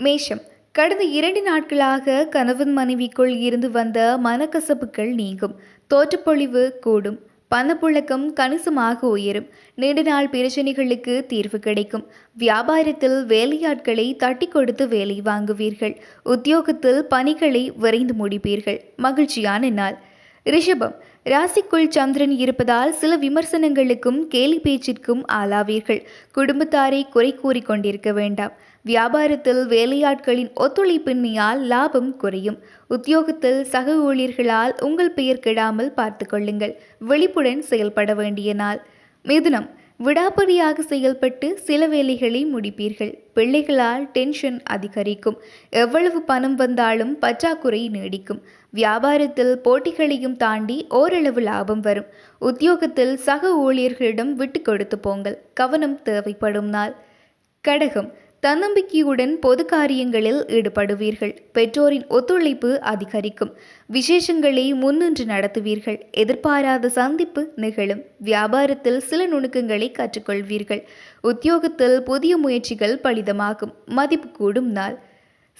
மேஷம். கடந்த இரண்டு நாட்களாக கணவன் மனைவிக்குள் இருந்து வந்த மனக்கசப்புகள் நீங்கும். தோற்றப்பொழிவு கூடும். பணப்புழக்கம் கணிசமாக உயரும். நீண்ட நாள் பிரச்சனைகளுக்கு தீர்வு கிடைக்கும். வியாபாரத்தில் வேலையாட்களை தட்டி கொடுத்து வேலை வாங்குவீர்கள். உத்தியோகத்தில் பணிகளை விரைந்து முடிப்பீர்கள். மகிழ்ச்சியான நாள். ரிஷபம். ராசிக்குள் சந்திரன் இருப்பதால் சில விமர்சனங்களுக்கும் கேலி பேச்சிற்கும் ஆளாவீர்கள். குடும்பத்தாரை குறை கூறிக்கொண்டிருக்க வேண்டாம். வியாபாரத்தில் வேலையாட்களின் ஒத்துழைப்பின்மையால் லாபம் குறையும். உத்தியோகத்தில் சக ஊழியர்களால் உங்கள் பெயர் கெடாமல் பார்த்து கொள்ளுங்கள். விழிப்புடன் செயல்பட வேண்டிய நாள். மிதுனம். விடாப்படியாக செயல்பட்டு சில வேலைகளை முடிப்பீர்கள். பிள்ளைகளால் டென்ஷன் அதிகரிக்கும். எவ்வளவு பணம் வந்தாலும் பற்றாக்குறை நீடிக்கும். வியாபாரத்தில் போட்டிகளையும் தாண்டி ஓரளவு லாபம் வரும். உத்தியோகத்தில் சக ஊழியர்களிடம் விட்டு கொடுத்து போங்கள். கவனம் தேவைப்படும் நாள். கடகம். தன்னம்பிக்கையுடன் பொது காரியங்களில் ஈடுபடுவீர்கள். பெற்றோரின் ஒத்துழைப்பு அதிகரிக்கும். விசேஷங்களை முன்னின்று நடத்துவீர்கள். எதிர்பாராத சந்திப்பு நிகழும். வியாபாரத்தில் சில நுணுக்கங்களை கற்றுக்கொள்வீர்கள். உத்தியோகத்தில் புதிய முயற்சிகள் பலிதமாகும். மதிப்பு கூடும் நாள்.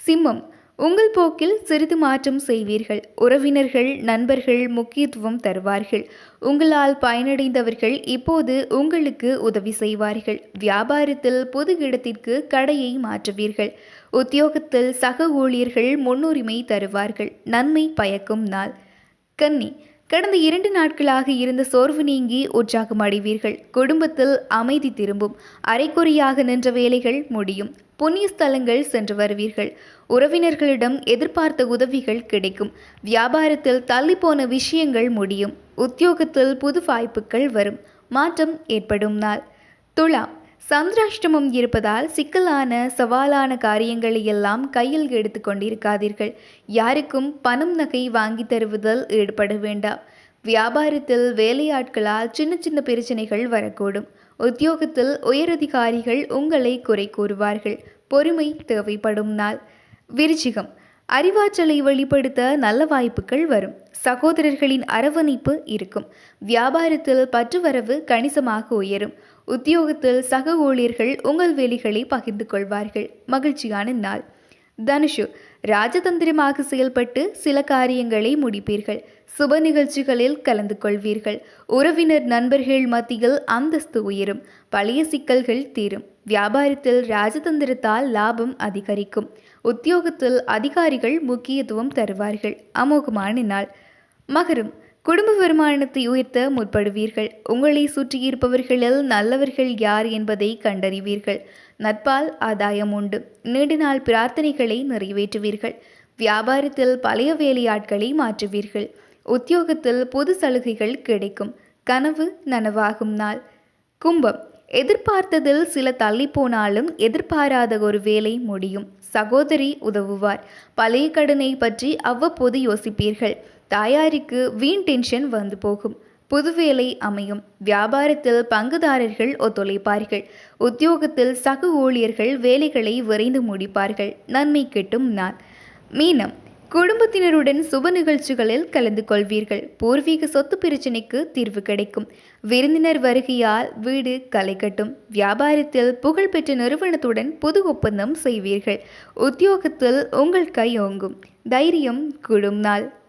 சிம்மம். உங்கள் போக்கில் சிறிது மாற்றம் செய்வீர்கள். உறவினர்கள் நண்பர்கள் முக்கியத்துவம் தருவார்கள். உங்களால் பயனடைந்தவர்கள் இப்போது உங்களுக்கு உதவி செய்வார்கள். வியாபாரத்தில் பொது இடத்திற்கு கடையை மாற்றுவீர்கள். உத்தியோகத்தில் சக ஊழியர்கள் முன்னுரிமை தருவார்கள். நன்மை பயக்கும் நாள். கன்னி கடந்த இரண்டு நாட்களாக இருந்த சோர்வு நீங்கி உற்சாகம் அடைவீர்கள். குடும்பத்தில் அமைதி திரும்பும். அரைக்குறையாக நின்ற வேலைகள் முடியும். புண்ணிய ஸ்தலங்கள் சென்று வருவீர்கள். உறவினர்களிடம் எதிர்பார்த்த உதவிகள் கிடைக்கும். வியாபாரத்தில் தள்ளிப்போன விஷயங்கள் முடியும். உத்தியோகத்தில் புது வாய்ப்புகள் வரும். மாற்றம் ஏற்படும் நாள். துலாம். சந்திராஷ்டமம் இருப்பதால் சிக்கலான சவாலான காரியங்களை எல்லாம் கையில் எடுத்து கொண்டிருக்காதீர்கள். யாருக்கும் பணம் நகை வாங்கி தருவதில் ஈடுபட வேண்டாம். வியாபாரத்தில் வேலையாட்களால் சின்ன சின்ன பிரச்சனைகள் வரக்கூடும். உத்தியோகத்தில் உயரதிகாரிகள் உங்களை குறை கூறுவார்கள். பொறுமை தேவைப்படும் நாள். விருச்சிகம். அறிவாற்றலை வெளிப்படுத்த நல்ல வாய்ப்புகள் வரும். சகோதரர்களின் அரவணைப்பு இருக்கும். வியாபாரத்தில் பற்றுவரவு கணிசமாக உயரும். உத்தியோகத்தில் சக ஊழியர்கள் உங்கள் வேலைகளை பகிர்ந்து கொள்வார்கள். மகிழ்ச்சியான நாள். தனுஷு ராஜதந்திரமாக செயல்பட்டு சில காரியங்களை முடிப்பீர்கள். சுப நிகழ்ச்சிகளில் கலந்து கொள்வீர்கள். உறவினர் நண்பர்கள் மத்தியில் அந்தஸ்து உயரும். பழைய சிக்கல்கள் தீரும். வியாபாரத்தில் ராஜதந்திரத்தால் லாபம் அதிகரிக்கும். உத்தியோகத்தில் அதிகாரிகள் முக்கியத்துவம் தருவார்கள். அமோகமான நாள். மகரம். குடும்ப வருமானத்தை உயர்த்த முற்படுவீர்கள். உங்களை சுற்றியிருப்பவர்களில் நல்லவர்கள் யார் என்பதை கண்டறிவீர்கள். நட்பால் ஆதாயம் உண்டு. நீண்ட நாள் பிரார்த்தனைகளை நிறைவேற்றுவீர்கள். வியாபாரத்தில் பழைய வேலையாட்களை மாற்றுவீர்கள். உத்தியோகத்தில் பொது சலுகைகள் கிடைக்கும். கனவு நனவாகும் நாள். கும்பம். எதிர்பார்த்ததில் சில தள்ளி போனாலும் எதிர்பாராத ஒரு வேலை முடியும். சகோதரி உதவுவார். பழைய கடனை பற்றி அவ்வப்போது யோசிப்பீர்கள். தாயாருக்கு வீண் டென்ஷன் வந்து போகும். புது வேலை அமையும். வியாபாரத்தில் பங்குதாரர்கள் ஒத்துழைப்பார்கள். உத்தியோகத்தில் சக ஊழியர்கள் வேலைகளை விரைந்து முடிப்பார்கள். நன்மை கிட்டும் நாள். மீனம். குடும்பத்தினருடன் சுப நிகழ்ச்சிகளில் கலந்து கொள்வீர்கள். பூர்வீக சொத்து பிரச்சினைக்கு தீர்வு கிடைக்கும். விருந்தினர் வருகையால் வீடு களை கட்டும். வியாபாரத்தில் புகழ்பெற்ற நிறுவனத்துடன் புது ஒப்பந்தம் செய்வீர்கள். உத்தியோகத்தில் உங்கள் கை ஓங்கும். தைரியம் கூடும் நாள்.